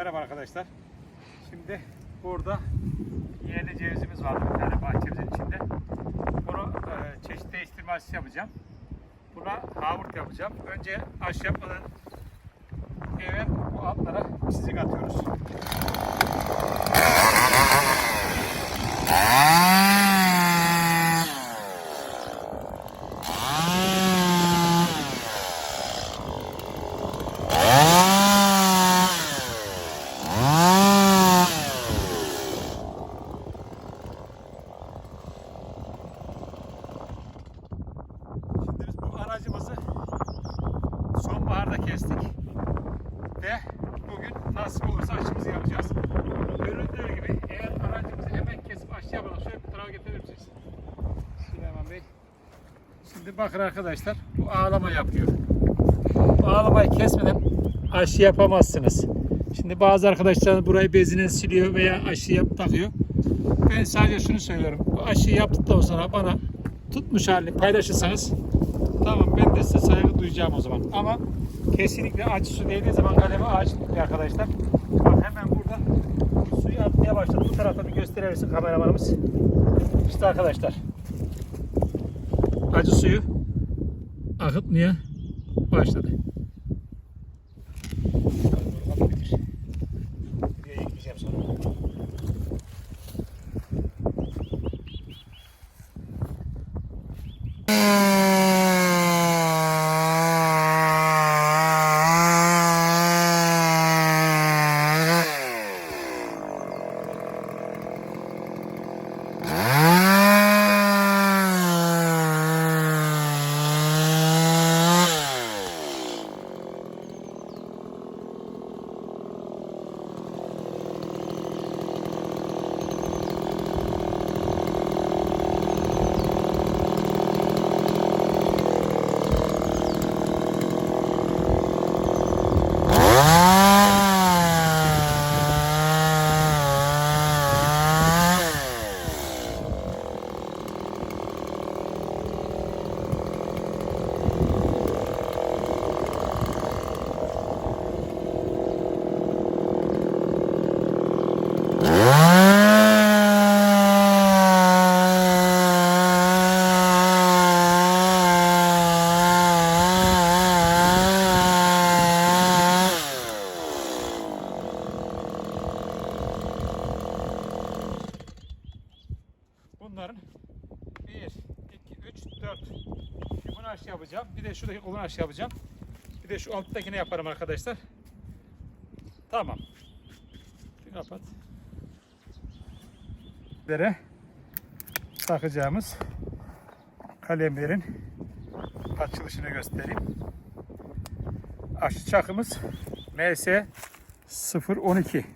Merhaba arkadaşlar. Şimdi burada yerli cevizimiz vardı bir tane bahçemizin içinde. Bunu e, çeşit değiştirme aşısı yapacağım. Buna havurt yapacağım. Önce aşı yapmadan evvel bu altlara çizik atıyoruz. Şimdi biz bu aracımızı sonbaharda kestik ve bugün nasip olursa aşımızı yapacağız. Görüldüğü gibi eğer aracımızı hemen kesip aşı yapalım. Şöyle bir tarafa getirir misiniz? Süleyman Bey. Şimdi bakın arkadaşlar bu ağlama yapıyor. Bu ağlamayı kesmeden aşı yapamazsınız. Şimdi bazı arkadaşlar burayı bezine siliyor veya aşı yap takıyor. Ben sadece şunu söylüyorum. Bu aşıyı yaptıktan sonra bana tutmuş halini paylaşırsanız tamam ben de size saygı duyacağım o zaman. Ama kesinlikle acı su değdiği zaman kaleme ağaç arkadaşlar. Bak hemen burada suyu atmaya başladı. Bu tarafta bir gösterebilirsin kameramanımız. İşte arkadaşlar. Acı suyu akıtmaya başladı. Videoya yükleyeceğim sonra. Bunların 1, 2, 3, 4. Bir bunu aşı yapacağım. Bir de şuradaki kolunu aşı yapacağım. Bir de şu alttakini yaparım arkadaşlar. Tamam. Bir kapat. Dere takacağımız kalemlerin açılışını göstereyim. Aşı çakımız MS 012.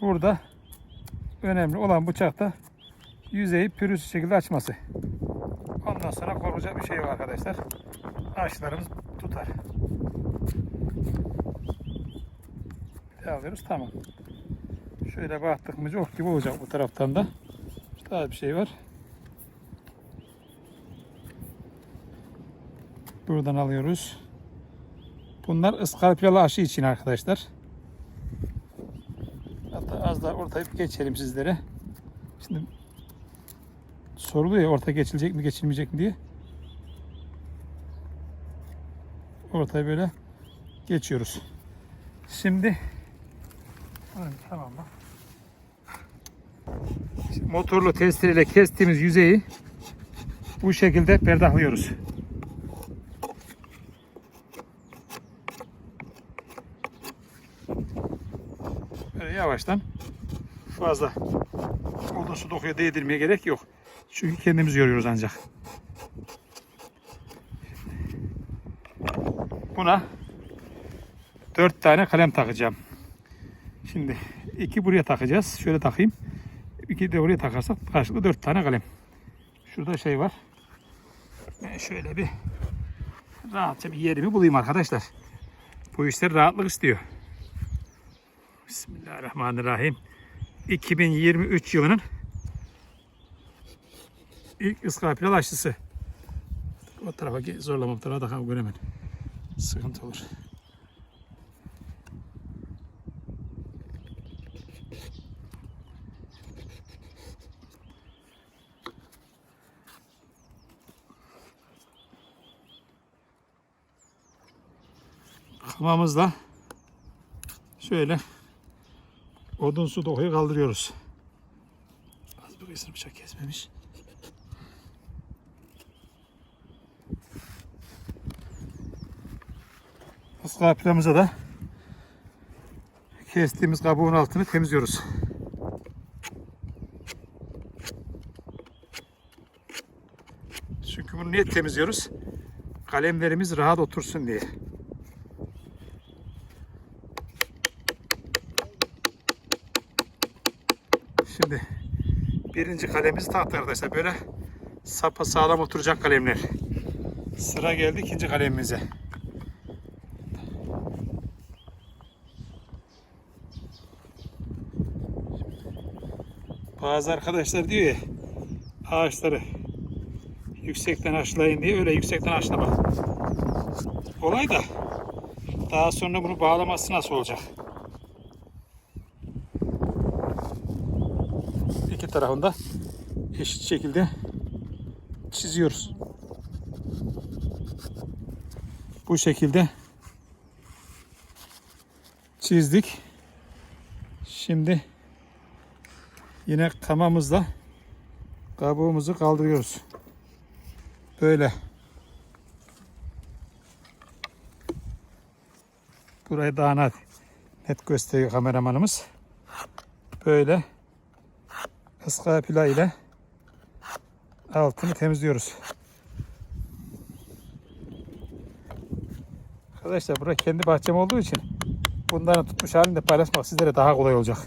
Burada önemli olan bıçakta yüzeyi pürüzsüz şekilde açması. Ondan sonra koruyacak bir şey var arkadaşlar. Aşılarımız tutar. Bir de alıyoruz tamam. Şöyle baktık mı ok gibi olacak bu taraftan da. Daha bir şey var. Buradan alıyoruz. Bunlar ıskarpyalı aşı için arkadaşlar. Hatta az daha ortayı bir geçelim sizlere. Soruluyor ya orta geçilecek mi geçilmeyecek mi diye. Ortayı böyle geçiyoruz. Şimdi tamam bak. Motorlu testereyle kestiğimiz yüzeyi bu şekilde perdahlıyoruz. Böyle yavaştan fazla odun su dokuya değdirmeye gerek yok. Çünkü kendimiz yoruyoruz ancak. Buna dört tane kalem takacağım. Şimdi iki buraya takacağız. Şöyle takayım. İki de buraya takarsak karşılıklı dört tane kalem. Şurada şey var. Ben şöyle bir rahatça bir yerimi bulayım arkadaşlar. Bu işler rahatlık istiyor. Bismillahirrahmanirrahim. 2023 yılının ilk ıskarpiyal aşısı. O tarafa zorlama bu tarafa da göremedim. sıkıntı olur. Kımamızla şöyle odun su dokuyu kaldırıyoruz. Az bir bıçak kesmemiş. Iskapilamıza da kestiğimiz kabuğun altını temizliyoruz. Çünkü bunu niye temizliyoruz? Kalemlerimiz rahat otursun diye. Şimdi birinci kalemiz tahta arkadaşlar. Böyle sapa sağlam oturacak kalemler. Sıra geldi ikinci kalemimize. Bazı arkadaşlar diyor ya ağaçları yüksekten aşlayın diye öyle yüksekten aşlama. Kolay da daha sonra bunu bağlaması nasıl olacak? İki tarafında eşit şekilde çiziyoruz. Bu şekilde çizdik. Şimdi yine kamamızla kabuğumuzu kaldırıyoruz. Böyle. Burayı daha net, net gösteriyor kameramanımız. Böyle ıskapila ile altını temizliyoruz. Arkadaşlar bura kendi bahçem olduğu için bunların tutmuş halinde paylaşmak sizlere daha kolay olacak.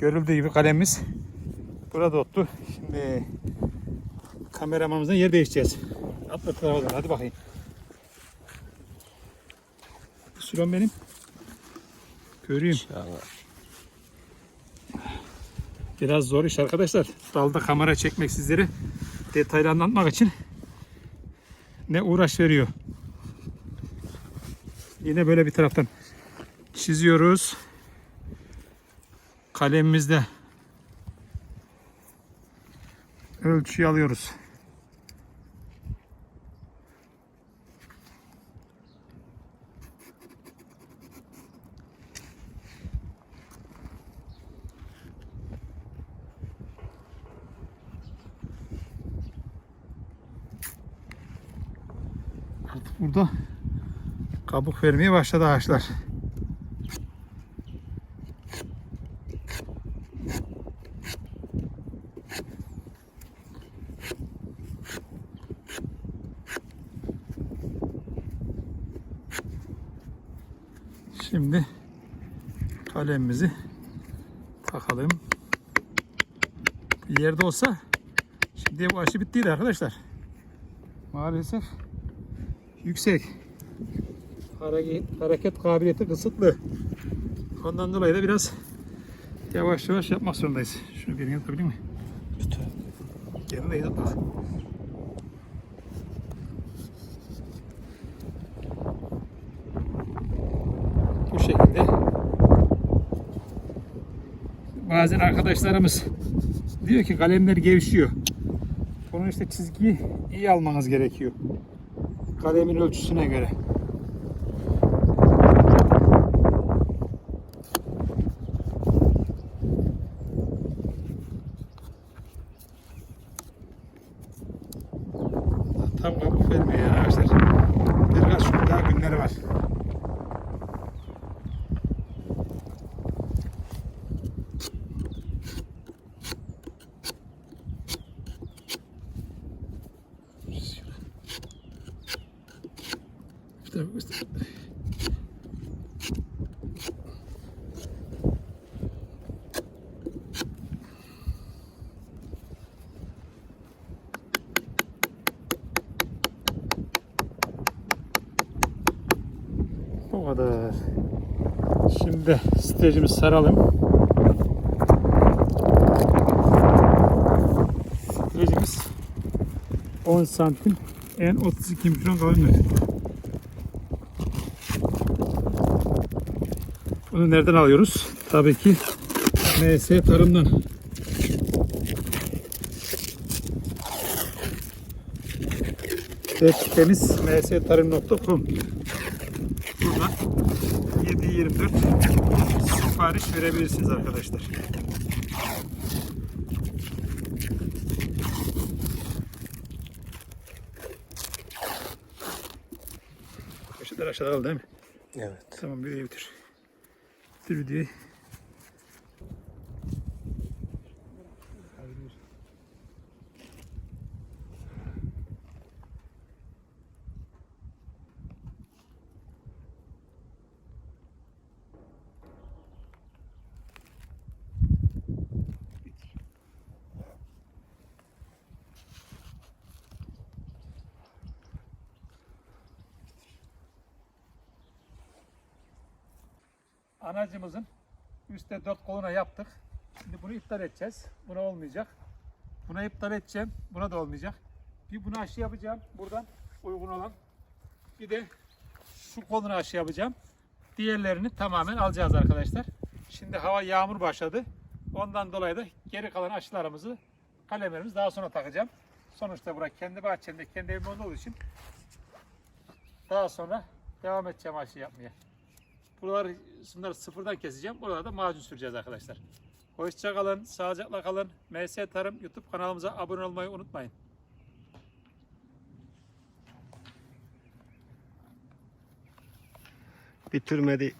Görüldüğü gibi kalemimiz burada ottu. Şimdi kameramanımızdan yer değişeceğiz. Atla tarafa hadi bakayım. Sülon benim. Göreyim. Biraz zor iş arkadaşlar. Dalda kamera çekmek sizlere detaylı anlatmak için ne uğraş veriyor. Yine böyle bir taraftan çiziyoruz. Kalemimizde ölçüyü alıyoruz. Artık burada kabuk vermeye başladı ağaçlar. Şimdi kalemimizi takalım. Bir yerde olsa şimdi bu aşı bittiydi arkadaşlar. Maalesef yüksek. Hareket, hareket kabiliyeti kısıtlı. Ondan dolayı da biraz yavaş yavaş yapmak zorundayız. Şunu bir yere tutabilir mi? Tut. Yerine iyi Bazen arkadaşlarımız diyor ki kalemler gevşiyor. Bunun işte çizgiyi iyi almanız gerekiyor. Kalemin ölçüsüne göre. Evet. Şimdi stecimizi saralım. Stecimiz 10 santim en 32 mikron kalınlık. Bunu nereden alıyoruz? Tabii ki MS tarımdan. Web sitemiz mstarım.com 7-24 sipariş verebilirsiniz arkadaşlar. Poşetler aşağıda kaldı değil mi? Evet. Tamam videoyu bitir. Bitir videoyu. Anacımızın üstte dört koluna yaptık. Şimdi bunu iptal edeceğiz. Buna olmayacak. Buna iptal edeceğim. Buna da olmayacak. Bir bunu aşı yapacağım. Buradan uygun olan. Bir de şu koluna aşı yapacağım. Diğerlerini tamamen alacağız arkadaşlar. Şimdi hava yağmur başladı. Ondan dolayı da geri kalan aşılarımızı kalemlerimizi daha sonra takacağım. Sonuçta burası kendi bahçemde, kendi evim olduğu için daha sonra devam edeceğim aşı yapmaya. Buraları bunları sıfırdan keseceğim. Buralarda da macun süreceğiz arkadaşlar. Hoşça kalın, sağlıcakla kalın. MS Tarım YouTube kanalımıza abone olmayı unutmayın. Bitirmedi.